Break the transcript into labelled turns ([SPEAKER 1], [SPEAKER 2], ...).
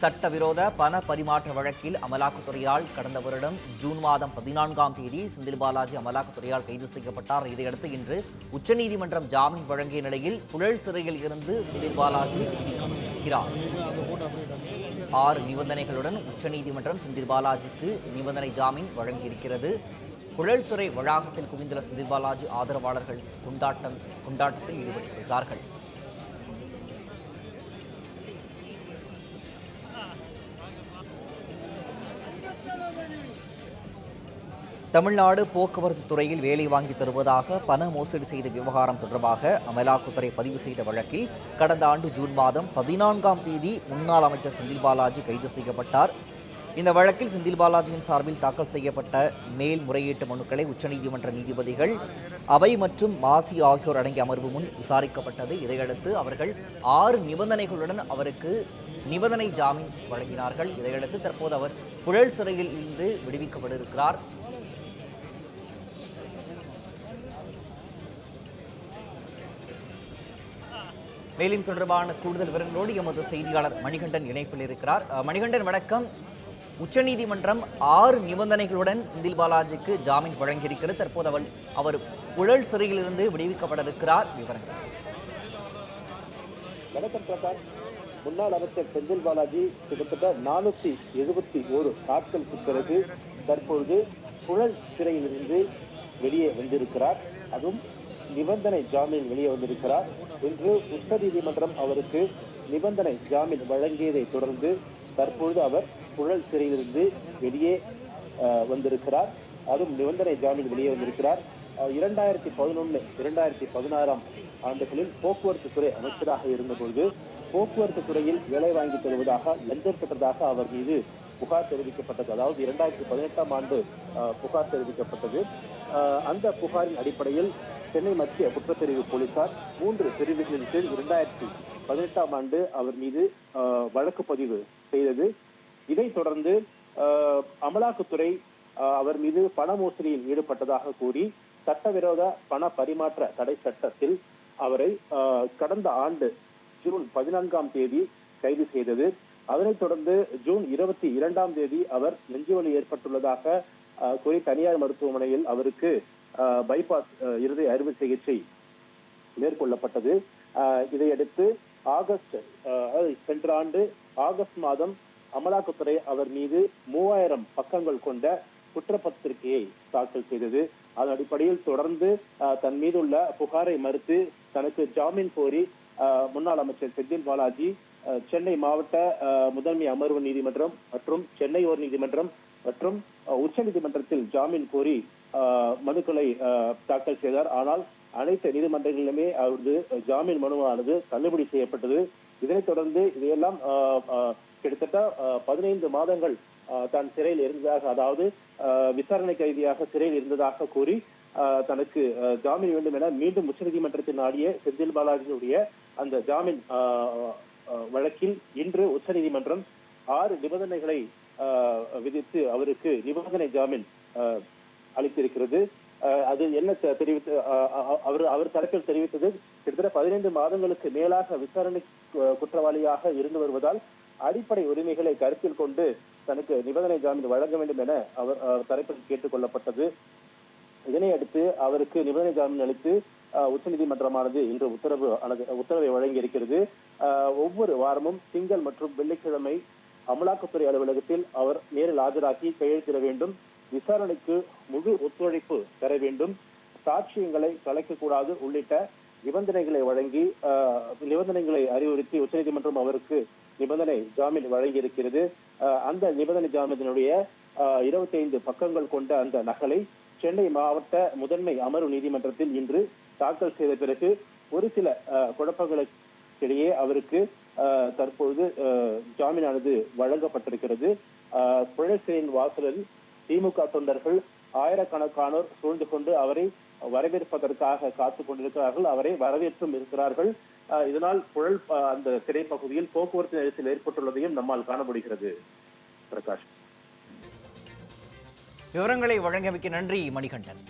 [SPEAKER 1] சட்டவிரோத பண பரிமாற்ற வழக்கில் அமலாக்கத்துறையால் கடந்த வருடம் ஜூன் மாதம் பதினான்காம் தேதி செந்தில் பாலாஜி அமலாக்கத்துறையால் கைது செய்யப்பட்டார். இதையடுத்து இன்று உச்சநீதிமன்றம் ஜாமீன் வழங்கிய நிலையில் புழல் சிறையில் இருந்து செந்தில் பாலாஜி இருக்கிறார் ஆறு நிபந்தனைகளுடன் உச்சநீதிமன்றம் செந்தில் பாலாஜிக்கு நிபந்தனை ஜாமீன் வழங்கியிருக்கிறது. புழல் சிறை வளாகத்தில் குவிந்துள்ள செந்தில் பாலாஜி ஆதரவாளர்கள் கொண்டாட்டம் கொண்டாட்டத்தில் ஈடுபட்டிருக்கிறார்கள். தமிழ்நாடு போக்குவரத்து துறையில் வேலை வாங்கி தருவதாக பண மோசடி செய்த விவகாரம் தொடர்பாக அமலாக்கத்துறை பதிவு செய்த வழக்கில் கடந்த ஆண்டு ஜூன் மாதம் பதினான்காம் தேதி முன்னாள் அமைச்சர் செந்தில் பாலாஜி கைது செய்யப்பட்டார். இந்த வழக்கில் செந்தில் பாலாஜியின் சார்பில் தாக்கல் செய்யப்பட்ட மேல்முறையீட்டு மனுக்களை உச்சநீதிமன்ற நீதிபதிகள் அவை மற்றும் மாசி ஆகியோர் அடங்கிய அமர்வு முன் விசாரிக்கப்பட்டது. இதையடுத்து அவர்கள் ஆறு நிபந்தனைகளுடன் அவருக்கு நிபந்தனை ஜாமீன் வழங்கினார்கள். இதையடுத்து தற்போது அவர் புழல் சிறையில் இருந்து விடுவிக்கப்பட்டிருக்கிறார். மேலும் தொடர்பான கூடுதல் விவரங்களோடு எமது செய்தியாளர் மணிகண்டன் இணைப்பில் இருக்கிறார். மணிகண்டன் வணக்கம். உச்சநீதிமன்றம் ஆறு நிபந்தனைகளுடன் செந்தில் பாலாஜிக்கு ஜாமீன் வழங்கியிருக்கிறது. தற்போது அவள் அவர் புழல் சிறையிலிருந்து விடுவிக்கப்பட இருக்கிறார் விவரங்கள்.
[SPEAKER 2] வணக்கம் பிரகாஷ். முன்னாள் அமைச்சர் செந்தில் பாலாஜி கிட்டத்தட்ட நானூத்தி எழுபத்தி ஒரு நாட்களுக்கு பிறகு தற்பொழுது புழல் சிறையிலிருந்து வெளியே வந்திருக்கிறார். அதுவும் நிபந்தனை ஜாமீன் வெளியே வந்திருக்கிறார் இன்று உச்சநீதிமன்றம் அவருக்கு நிபந்தனை ஜாமீன் வழங்கியதை தொடர்ந்து தற்பொழுது அவர் புழல் சிறையிலிருந்து வெளியே வந்திருக்கிறார். அதுவும் நிபந்தனை ஜாமீன் வெளியே வந்திருக்கிறார். இரண்டாயிரத்தி பதினொன்னு இரண்டாயிரத்தி பதினாறாம் ஆண்டுகளில் போக்குவரத்து துறை அமைச்சராக இருந்தபொழுது போக்குவரத்து துறையில் வேலை வாங்கி தருவதாக லஞ்சம் பெற்றதாக அவர் மீது புகார் தெரிவிக்கப்பட்டது. அதாவது இரண்டாயிரத்தி பதினெட்டாம் ஆண்டு புகார் தெரிவிக்கப்பட்டது. அந்த புகாரின் அடிப்படையில் சென்னை மத்திய குற்றப்பிரிவு போலீசார் மூன்று பிரிவுகளின் கீழ் இரண்டாயிரத்தி பதினெட்டாம் ஆண்டு அவர் மீது வழக்கு பதிவு செய்தது. இதைத் தொடர்ந்து அமலாக்கத்துறை அவர் மீது பண மோசடியில் ஈடுபட்டதாக கூறி சட்டவிரோத பண பரிமாற்ற தடை சட்டத்தில் அவரை கடந்த ஆண்டு ஜூன் பதினான்காம் தேதி கைது செய்தது. அதனைத் தொடர்ந்து ஜூன் இருபத்தி இரண்டாம் தேதி அவர் நெஞ்சுவலி ஏற்பட்டுள்ளதாக கூறி தனியார் மருத்துவமனையில் அவருக்கு பைபாஸ் இறுதி இருதய அறுவை சிகிச்சை மேற்கொள்ளப்பட்டது. இதையடுத்து ஆகஸ்ட் சென்ற ஆண்டு ஆகஸ்ட் மாதம் அமலாக்கத்துறை அவர் மீது மூவாயிரம் பக்கங்கள் கொண்ட குற்றப்பத்திரிகையை தாக்கல் செய்தது. அதன் அடிப்படையில் தொடர்ந்து தன் தன் மீதுள்ள புகாரை மறுத்து தனக்கு ஜாமீன் கோரி முன்னாள் அமைச்சர் செந்தில் பாலாஜி சென்னை மாவட்ட முதன்மை அமர்வு நீதிமன்றம் மற்றும் சென்னை உயர் நீதிமன்றம் மற்றும் உச்ச நீதிமன்றத்தில் ஜாமீன் கோரி மனுக்களை அஹ், தாக்கல் செய்தார். ஆனால் அனைத்து நீதிமன்றங்களிலுமே அவரது ஜாமீன் மனுவானது தள்ளுபடி செய்யப்பட்டது. இதனைத் தொடர்ந்து இதையெல்லாம் அஹ், கிட்டத்தட்ட பதினைந்து மாதங்கள் அஹ், தான் சிறையில் இருந்ததாக அதாவது அஹ், விசாரணை கைதியாக சிறையில் இருந்ததாக கூறி அஹ், தனக்கு ஜாமீன் வேண்டும் என மீண்டும் உச்சநீதிமன்றத்தில் நாடிய செந்தில் பாலாஜியுடைய அந்த ஜாமீன் வழக்கில் இன்று உச்சநீதிமன்றம் ஆறு நிபந்தனைகளை அஹ், விதித்து அவருக்கு நிபந்தனை ஜாமீன் அஹ், அளித்திருக்கிறது. அது என்ன தெரிவித்து அவர் அவர் தரப்பில் தெரிவித்தது கிட்டத்தட்ட பதினைந்து மாதங்களுக்கு மேலாக விசாரணை குற்றவாளியாக இருந்து வருவதால் அடிப்படை உரிமைகளை கருத்தில் கொண்டு தனக்கு நிபந்தனை ஜாமீன் வழங்க வேண்டும் என அவர் தரப்பில் கேட்டுக் கொள்ளப்பட்டது. இதனை அடுத்து அவருக்கு நிபந்தனை ஜாமீன் அளித்து உச்சநீதிமன்றமானது இன்று உத்தரவு உத்தரவை வழங்கியிருக்கிறது அஹ், ஒவ்வொரு வாரமும் திங்கள் மற்றும் வெள்ளிக்கிழமை அமலாக்கத்துறை அலுவலகத்தில் அவர் நேரில் ஆஜராகி கையெழுத்திட வேண்டும். விசாரணைக்கு முழு ஒத்துழைப்பு தர வேண்டும். சாட்சியங்களை கலைக்கக்கூடாது உள்ளிட்ட நிபந்தனைகளை வழங்கி அஹ், நிபந்தனைகளை அறிவுறுத்தி உச்சநீதிமன்றம் அவருக்கு நிபந்தனை ஜாமீன் வழங்கியிருக்கிறது. அஹ், அந்த நிபந்தனை ஜாமீனினுடைய இருபத்தி ஐந்து பக்கங்கள் கொண்ட அந்த நகலை சென்னை மாவட்ட முதன்மை அமர்வு நீதிமன்றத்தில் இன்று தாக்கல் செய்த பிறகு ஒரு சில அஹ், குழப்பங்களுக்கிடையே அவருக்கு அஹ், தற்பொழுது அஹ், ஜாமீனானது வழங்கப்பட்டிருக்கிறது. அஹ், புழல் சிறையின் வாசலில் திமுக தொண்டர்கள் ஆயிரக்கணக்கானோர் சூழ்ந்து கொண்டு அவரை வரவேற்பதற்காக காத்துக் கொண்டிருக்கிறார்கள் அவரை வரவேற்றும் இருக்கிறார்கள். இதனால் புழல் அந்த திரைப்பகுதியில் போக்குவரத்து நெரிசல் ஏற்பட்டுள்ளதையும் நம்மால் காண முடிகிறது. பிரகாஷ்.
[SPEAKER 1] விவரங்களை வழங்கியமைக்கு நன்றி மணிகண்டன்.